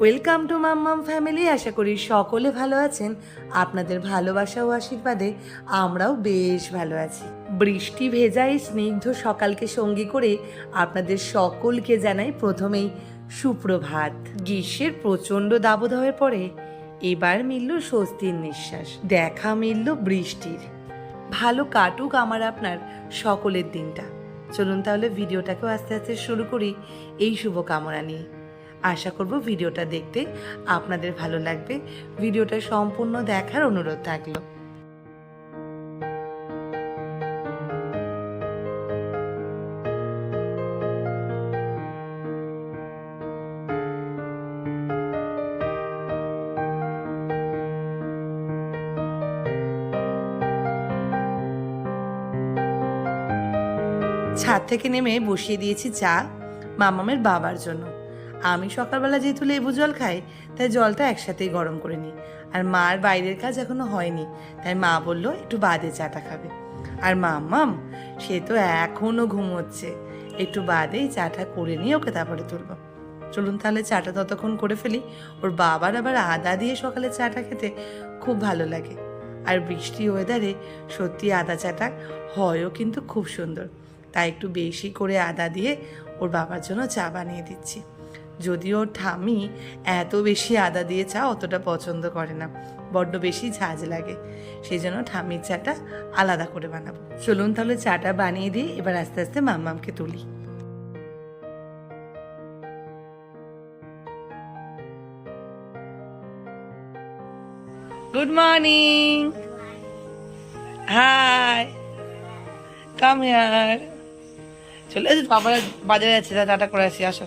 Welcome to Mammam family আশা করি সকলে ভালো আছেন। আপনাদের ভালোবাসা ও আশীর্বাদে আমরাও বেশ ভালো আছি। বৃষ্টি ভেজা এই স্নিগ্ধ সকালকে সঙ্গী করে আপনাদের সকলকে জানাই প্রথমেই সুপ্রভাত। গ্রীষ্মের প্রচণ্ড দাবদাহের পরে এবার মিলল স্বস্তির নিঃশ্বাস। দেখা মিলল বৃষ্টির। ভালো কাটুক আমার আপনার সকলের দিনটা। চলুন তাহলে ভিডিওটাকেও আস্তে আস্তে শুরু করি এই শুভকামনা নিয়ে। আশা করব ভিডিওটা দেখতে আপনাদের ভালো লাগবে। ভিডিওটা সম্পূর্ণ দেখার অনুরোধ থাকল। থেকে নেমে বসিয়ে দিয়েছি চা মামামের বাবার জন্য। আমি সকালবেলা যেহেতু লেবু জল খাই, তাই জলটা একসাথেই গরম করে নিই। আর মার বাইরের কাজ এখনও হয়নি, তাই মা বলল একটু বাদে চাটা খাবে। আর মাম্মাম, সে তো এখনও ঘুমোচ্ছে। একটু বাদেই চাটা করে নিয়ে ওকে তারপরে তুলবো। চলুন তাহলে চাটা ততক্ষণ করে ফেলি। ওর বাবার আবার আদা দিয়ে সকালে চাটা খেতে খুব ভালো লাগে। আর বৃষ্টি ওয়েদারে সত্যি আদা চাটা হয়ও কিন্তু খুব সুন্দর। তাই একটু বেশি করে আদা দিয়ে ওর বাবার জন্য চা বানিয়ে দিচ্ছি। যদিও ঠামি এত বেশি আদা দিয়ে চা অতটা পছন্দ করে না, বড্ড বেশি ঝাঁজ লাগে। সেই জন্য ঠামির চাটা আলাদা করে বানাবো। চলুন তাহলে চাটা বানিয়ে দিই এবার আস্তে আস্তে মাম্মামকে তুলি। Good morning. Hi. Come here. চলে এসেছি বাবা বাজারে যাচ্ছে টাটা করে আসি, আসো।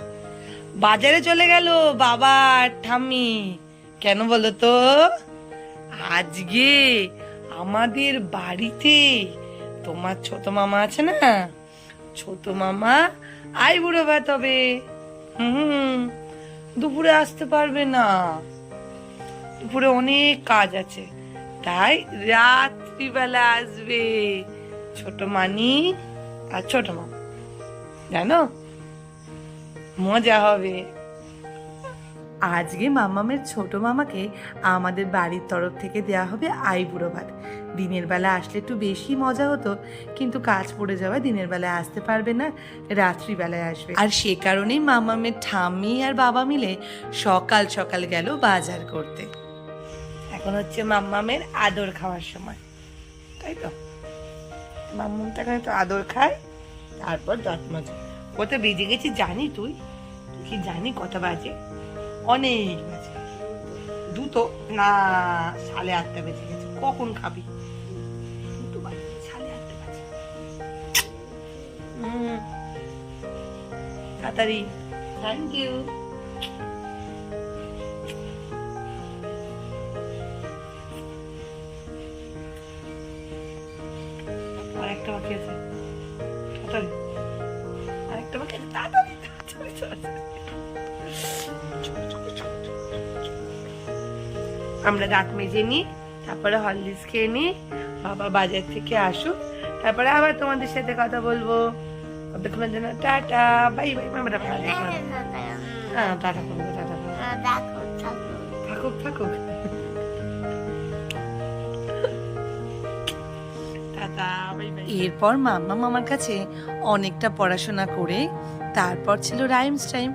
বাজারে চলে গেল, বাবা ঠাম্মি। কেন বলো তো? আজকে আমাদের বাড়িতে তোমার ছোট মামা আছে না? ছোট মামা, আই বুড়ো ভাত হবে। হুম। দুপুরে আসতে পারবে না। দুপুরে অনেক কাজ আছে। তাই রাত্রিবেলা আসবে। ছোট মানি আর ছোট মামা। জানো? মজা হবে। আজকে মামামের ছোট মামাকে আমাদের বাড়ির তরফ থেকে দেওয়া হবে আইবুড়ো ভাত। দিনের বেলা আসলে একটু বেশি মজা হতো কিন্তু কাজ পড়ে যাওয়ায় দিনের বেলায় আসতে পারবে না রাত্রিবেলায় আসবে। আর সে কারণেই মামামের ঠাম্মি আর বাবা মিলে সকাল সকাল গেল বাজার করতে। এখন হচ্ছে মাম্মামের আদর খাওয়ার সময়। তাই তো? মাম্মামটা এখন একটু আদর খায়। তারপর দাঁত মাজে কত বেজে গেছি জানি তুই? কি জানি কত বাজে? অনেক বাজে। দুটো? না সাড়ে আটটা বেজে গেছে। কখন খাবি? দুটো বাজে সাড়ে আটটা বাজে। হুম। তাড়াতাড়ি। থ্যাংক ইউ আরেকটা বাকি আছে। তাড়াতাড়ি। আরেকটা বাকি তাড়াতাড়ি তাড়াতাড়ি তাড়াতাড়ি। আমরা দাঁত মেজে নিই তারপরে হরলিক্স খেয়ে নিই বাবা বাজার থেকে আসুক। তারপরে আবার তোমাদের সাথে কথা বলব। ততক্ষণের জন্য টাটা বাই বাই আমরা হ্যাঁ টাটা করব টাটা করব থাকুক থাকুক। এরপর মাম্মা মামার কাছে অনেকটা পড়াশোনা করে, তারপর ছিল রাইমস টাইম,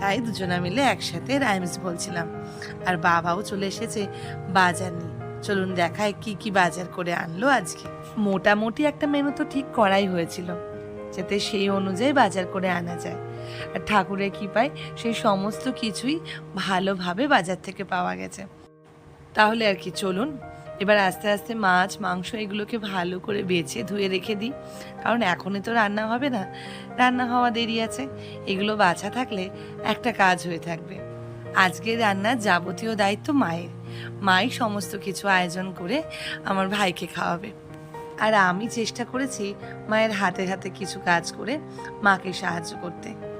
তাই দুজনা মিলে একসাথে রাইমস বলছিলাম। আর বাবাও চলে এসেছে বাজার নিয়ে। চলুন দেখায় কি কি বাজার করে আনলো আজকে। মোটামুটি একটা মেনু তো ঠিক করাই হয়েছিল, যাতে সেই অনুযায়ী বাজার করে আনা যায়। আর ঠাকুরের কৃপায় সেই সমস্ত কিছুই ভালোভাবে বাজার থেকে পাওয়া গেছে। তাহলে আর কি, চলুন এবার আস্তে আস্তে মাছ, মাংস এগুলোকে ভালো করে বেছে ধুয়ে রেখে দিই। কারণ এখনই তো রান্না হবে না। রান্না হওয়া দেরি আছে। এগুলো বাছা থাকলে একটা কাজ হয়ে থাকবে। আজকে রান্নার যাবতীয় দায়িত্ব মায়ের। মাই সমস্ত কিছু আয়োজন করে আমার ভাইকে খাওয়াবে। আর আমি চেষ্টা করেছি মায়ের হাতে হাতে কিছু কাজ করে মাকে সাহায্য করতে।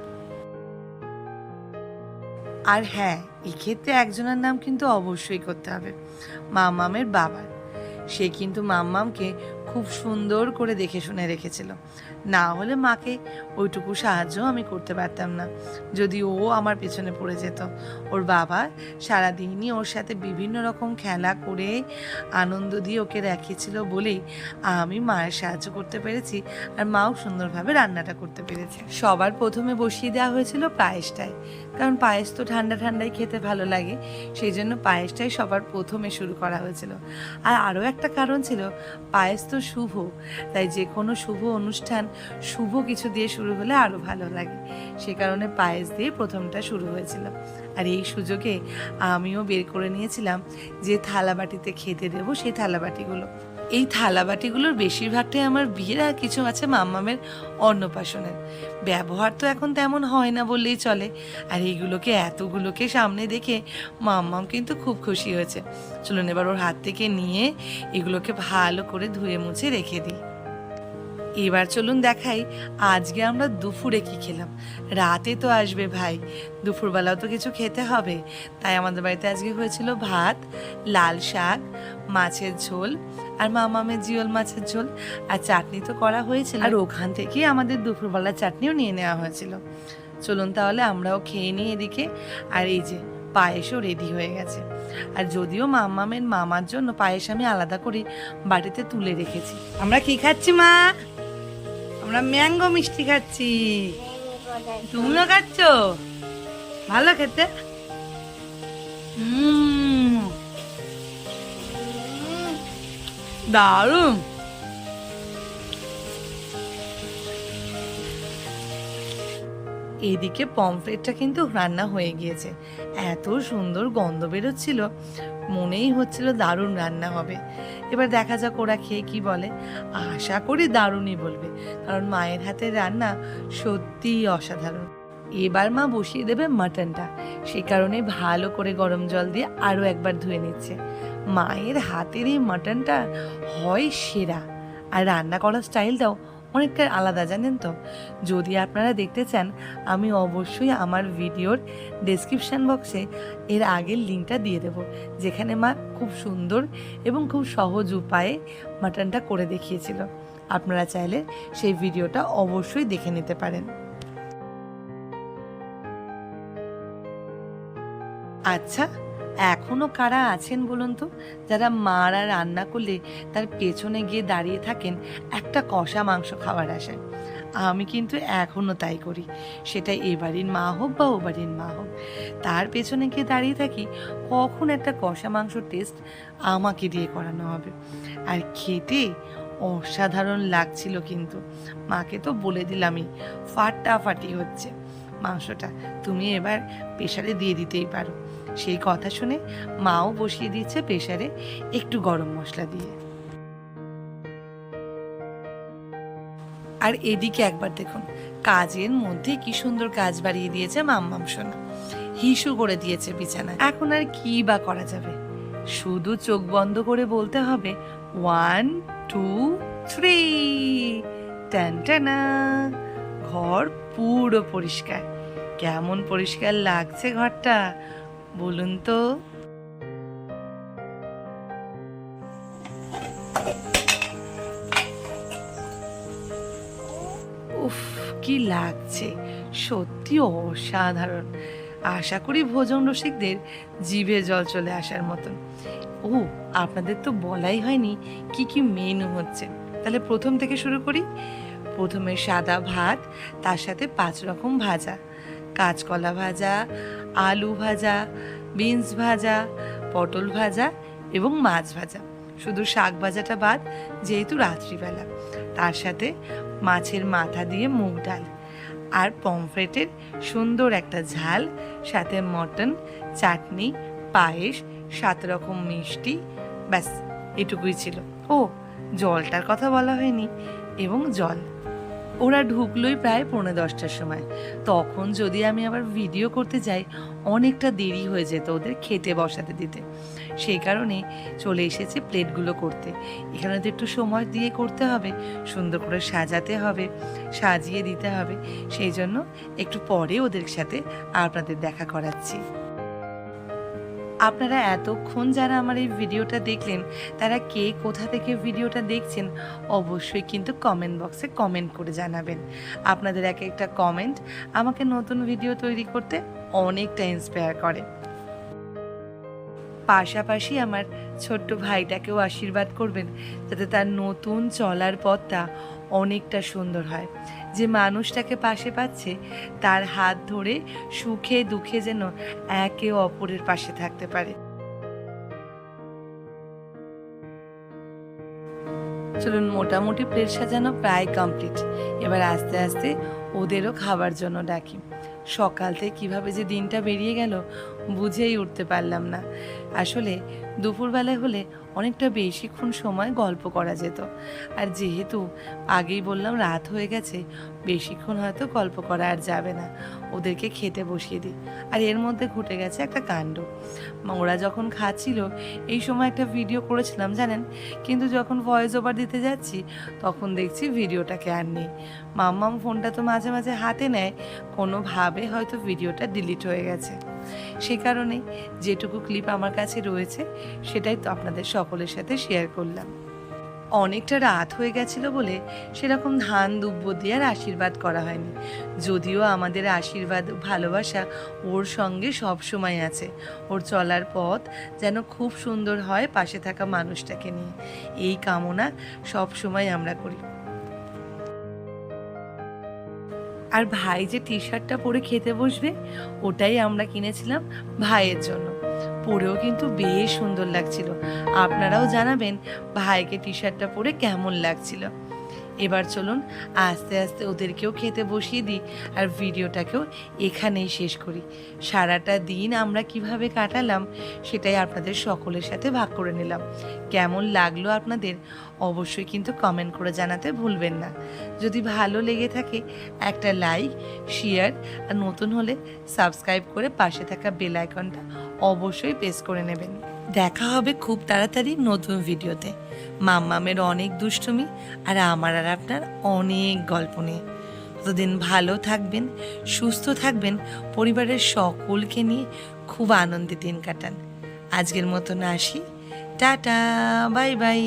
আর হ্যাঁ এক্ষেত্রে একজনের নাম কিন্তু অবশ্যই করতে হবে। মামামের বাবার। সে কিন্তু মাম্মামকে খুব সুন্দর করে দেখে শুনে রেখেছিল। না হলে মাকে ওইটুকু সাহায্য আমি করতে পারতাম না। যদি ও আমার পেছনে পড়ে যেত। ওর বাবা সারাদিনই ওর সাথে বিভিন্ন রকম খেলা করে আনন্দ দিয়ে ওকে রেখেছিল বলেই আমি মায়ের সাহায্য করতে পেরেছি আর মাও সুন্দরভাবে রান্নাটা করতে পেরেছে। সবার প্রথমে বসিয়ে দেওয়া হয়েছিল পায়েসটায়। কারণ পায়েস তো ঠান্ডা ঠান্ডাই খেতে ভালো লাগে। সেই জন্য পায়েসটাই সবার প্রথমে শুরু করা হয়েছিল। আর আরও একটা কারণ ছিল, পায়েস তো শুভ। তাই যে কোনো শুভ অনুষ্ঠান শুভ কিছু দিয়ে শুরু হলে আরও ভালো লাগে। সে কারণে পায়েস দিয়ে প্রথমটা শুরু হয়েছিল। আর এই সুযোগে আমিও বের করে নিয়েছিলাম যে থালাবাটিতে খেতে দেবো সেই থালাবাটিগুলো। এই থালাবাটিগুলোর বেশিরভাগটাই আমার বিয়ের আর কিছু আছে মাম্মামের অন্নপ্রাশনের। ব্যবহার তো এখন তেমন হয় না বললেই চলে। আর এইগুলোকে এতগুলোকে সামনে দেখে মাম্মাম কিন্তু খুব খুশি হয়েছে। চলুন এবার ওর হাত থেকে নিয়ে এগুলোকে ভালো করে ধুয়ে মুছে রেখে দিই। এবার চলুন দেখাই, আজকে আমরা দুপুরে কি খেলাম? রাতে তো আসবে ভাই, দুপুরবেলাও তো কিছু খেতে হবে। তাই আমাদের বাড়িতে আজকে হয়েছিল ভাত, লাল শাক, মাছের ঝোল আর মামামের জিওল মাছের ঝোল। আর চাটনি তো করা হয়েছিল। আর ওখান থেকে আমাদের দুপুরবেলার চাটনিও নিয়ে নেওয়া হয়েছিল। চলুন তাহলে আমরাও খেয়ে নিই এদিকে। আর এই যে, পায়েসও রেডি হয়ে গেছে। আর যদিও মামামের মামার জন্য পায়েস আমি আলাদা করে বাড়িতে তুলে রেখেছি। আমরা কি খাচ্ছি মা? আমরা ম্যাঙ্গো মিষ্টি খাচ্ছি। তুমিও খাচ্ছ? ভালো খেতে? দারুণ। এদিকে পমফ্রেটটা কিন্তু রান্না হয়ে গিয়েছে। এত সুন্দর গন্ধ বেরোচ্ছিল। মনেই হচ্ছিল দারুণ রান্না হবে। এবার দেখা যাক ওরা খেয়ে কি বলে। আশা করি দারুণই বলবে, কারণ মায়ের হাতে রান্না সত্যিই অসাধারণ। এবার মা বসিয়ে দেবে মাটনটা, সে কারণে ভালো করে গরম জল দিয়ে আরও একবার ধুয়ে নিচ্ছে। মায়ের হাতের এই মাটনটা হয় সেরা। আর রান্না করার স্টাইলটাও অনেকটা আলাদা, জানেন তো? যদি আপনারা দেখতে চান, আমি অবশ্যই আমার ভিডিওর ডেসক্রিপশান বক্সে এর আগের লিঙ্কটা দিয়ে দেব, যেখানে মা খুব সুন্দর এবং খুব সহজ উপায়ে মাটনটা করে দেখিয়েছিল। আপনারা চাইলে সেই ভিডিওটা অবশ্যই দেখে নিতে পারেন। আচ্ছা এখনও কারা আছেন বলুন তো? যারা মারা রান্না করলে তার পেছনে গিয়ে দাঁড়িয়ে থাকেন, একটা কষা মাংস খাওয়ার আশায়। আমি কিন্তু এখনও তাই করি। সেটা এ বাড়ির মা হোক বা ও বাড়ির মা হোক। তার পেছনে গিয়ে দাঁড়িয়ে থাকি, কখন একটা কষা মাংস টেস্ট আমাকে দিয়ে করানো হবে। আর খেতে অসাধারণ লাগছিল কিন্তু। মাকে তো বলে দিলামই, ফাটাফাটি হচ্ছে। মাংসটা তুমি এবার প্রেশারে দিয়ে দিতেই পারো। সেই কথা শুনে মাও বসিয়ে দিয়েছে প্রেশারে একটু গরম মশলা দিয়ে। আর এদিকে একবার দেখুন, কাজের মধ্যে কি সুন্দর কাজ বাড়িয়ে দিয়েছে মাম্মাম সোনা। হিসু করে দিয়েছে বিছানায়। এখন আর কি বা করা যাবে? শুধু চোখ বন্ধ করে বলতে হবে, ওয়ান, টু, থ্রি। টানা ঘর পুরো পরিষ্কার। কেমন পরিষ্কার লাগছে ঘরটা? বলুন তো। উফ, কি লাগছে। সত্যি অসাধারণ। আশা করি ভোজন রসিকদের জিভে জল চলে আসার মতন। ও, আপনাদের তো বলাই হয়নি কি কি মেনু হচ্ছে। তাহলে প্রথম থেকে শুরু করি। প্রথমে সাদা ভাত, তার সাথে পাঁচ রকম ভাজা। কাঁচকলা ভাজা, আলু ভাজা, বিনস ভাজা, পটল ভাজা এবং মাছ ভাজা। শুধু শাক ভাজাটা বাদ, যেহেতু রাত্রিবেলা। তার সাথে মাছের মাথা দিয়ে মুগ ডাল আর পমফ্রেটের সুন্দর একটা ঝাল, সাথে মটন, চাটনি, পায়েস, সাত রকম মিষ্টি, ব্যাস, এটুকুই ছিল। ও, জলটার কথা বলা হয়নি, এবং জল। ওরা ঢুকলোই প্রায় পৌনে দশটার সময়। তখন যদি আমি আবার ভিডিও করতে যাই, অনেকটা দেরি হয়ে যেত ওদের খেতে বসাতে দিতে। সেই কারণে চলে এসেছে প্লেটগুলো করতে। এখানে তো একটু সময় দিয়ে করতে হবে, সুন্দর করে সাজাতে হবে, সাজিয়ে দিতে হবে। সেই জন্য একটু পরে ওদের সাথে আপনাদের দেখা করাচ্ছি। আপনারা এতক্ষণ যারা আমার এই ভিডিওটা দেখলেন, তারা কে কোথা থেকে ভিডিওটা দেখছেন, অবশ্যই কিন্তু কমেন্ট বক্সে কমেন্ট করে জানাবেন। আপনাদের এক একটা কমেন্ট আমাকে নতুন ভিডিও তৈরি করতে অনেকটা ইন্সপায়ার করে। পাশাপাশি আমার ছোট্ট ভাইটাকেও আশীর্বাদ করবেন, যাতে তার নতুন চলার পথটা অনেকটা সুন্দর হয়। যে মানুষটাকে পাশে পাচ্ছে, তার হাত ধরে সুখে দুঃখে যেন একে অপরের পাশে থাকতে পারে। চলুন, মোটামুটি প্লেট সাজানো প্রায় কমপ্লিট এবার আস্তে আস্তে ওদেরও খাবার জন্য ডাকি। সকাল থেকে কীভাবে যে দিনটা বেরিয়ে গেল বুঝেই উঠতে পারলাম না। আসলে দুপুরবেলায় হলে অনেকটা বেশিক্ষণ সময় গল্প করা যেত। আর যেহেতু আগেই বললাম রাত হয়ে গেছে, বেশিক্ষণ হয়তো গল্প করা আর যাবে না। ওদেরকে খেতে বসিয়ে দিই। আর এর মধ্যে ঘটে গেছে একটা কাণ্ড। ওরা যখন খাচ্ছিল, এই সময় একটা ভিডিও করেছিলাম, জানেন? কিন্তু যখন ভয়েস ওভার দিতে যাচ্ছি, তখন দেখছি ভিডিওটাকে আর নেই। মাম্মাম ফোনটা তো মাঝে মাঝে হাতে নেয়, কোনোভাবে হয়তো ভিডিওটা ডিলিট হয়ে গেছে। সে কারণে যেটুকু ক্লিপ আমার কাছে রয়েছে, সেটাই তো আপনাদের সকলের সাথে শেয়ার করলাম। অনেকটা রাত হয়ে গেছিল বলে সেরকম ধান দুব্য দিয়ে আর আশীর্বাদ করা হয়নি। যদিও আমাদের আশীর্বাদ, ভালোবাসা ওর সঙ্গে সব সময় আছে। ওর চলার পথ যেন খুব সুন্দর হয় পাশে থাকা মানুষটাকে নিয়ে। এই কামনা সব সময় আমরা করি। আর ভাই যে টি শার্টটা পরে খেতে বসবে, ওটাই আমরা কিনেছিলাম ভাইয়ের জন্য। পরেও কিন্তু বেশ সুন্দর লাগছিল। আপনারাও জানাবেন ভাইকে টি শার্টটা পরে কেমন লাগছিল। এবার চলুন আস্তে আস্তে ওদেরকেও খেতে বসিয়ে দিই আর ভিডিওটাকেও এখানেই শেষ করি। সারাটা দিন আমরা কীভাবে কাটালাম সেটাই আপনাদের সকলের সাথে ভাগ করে নিলাম। কেমন লাগল আপনাদের অবশ্যই কিন্তু কমেন্ট করে জানাতে ভুলবেন না। যদি ভালো লেগে থাকে একটা লাইক শেয়ার আর নতুন হলে সাবস্ক্রাইব করে পাশে থাকা বেল আইকনটা অবশ্যই প্রেস করে নেবেন। দেখা হবে খুব তাড়াতাড়ি নতুন ভিডিওতে। মাম্মামের অনেক দুষ্টুমি আর আমার আর আপনার অনেক গল্প নিয়ে। ততদিন ভালো থাকবেন, সুস্থ থাকবেন, পরিবারের সকলকে নিয়ে খুব আনন্দে দিন কাটান। আজকের মতন আসি। Tata, bye bye.